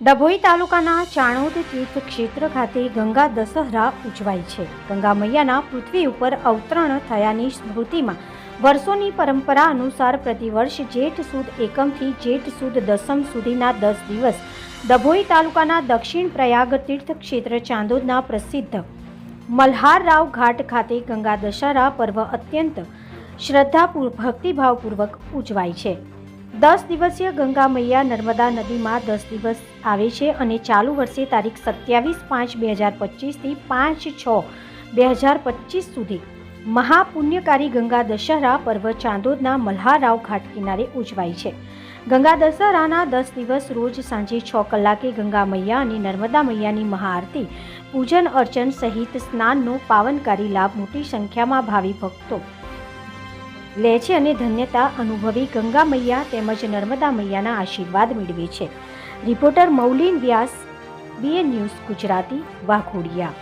ડભોઈ તાલુકાના ચાણોદ તીર્થ ક્ષેત્ર ખાતે ગંગા દશહરા ઉજવાય છે. ગંગા મૈયાના પૃથ્વી ઉપર અવતરણ થયાની સ્મૃતિમાં વર્ષોની પરંપરા અનુસાર પ્રતિવર્ષ જેઠ સુદ એકમથી જેઠ સુદ દસમ સુધીના દસ દિવસ ડભોઈ તાલુકાના દક્ષિણ પ્રયાગ તીર્થ ક્ષેત્ર ચાંદોદના પ્રસિદ્ધ મલ્હારરાવ ઘાટ ખાતે ગંગા દશહરા પર્વ અત્યંત શ્રદ્ધા ભક્તિભાવપૂર્વક ઉજવાય છે. દસ દિવસીય ગંગા મૈયા નર્મદા નદીમાં દસ દિવસ આવે છે અને ચાલુ વર્ષે તારીખ સત્યાવીસ પાંચ બે હજાર પચીસથી પાંચ છ બે હજાર પચીસ સુધી મહાપુણ્યકારી ગંગા દશહરા પર્વ ચાંદોદના મલ્હારાવ ઘાટ કિનારે ઉજવાય છે. ગંગા દશહરાના દસ દિવસ રોજ સાંજે છ કલાકે ગંગા મૈયા અને નર્મદા મૈયાની મહાઆરતી, પૂજન અર્ચન સહિત સ્નાનનો પાવનકારી લાભ મોટી સંખ્યામાં ભાવિ ભક્તો લે છે અને ધન્યતા અનુભવી ગંગા મૈયા તેમજ નર્મદા મૈયાના આશીર્વાદ મેળવે છે. Reporter Maulin Vyas BN news Gujarati, Waghodia.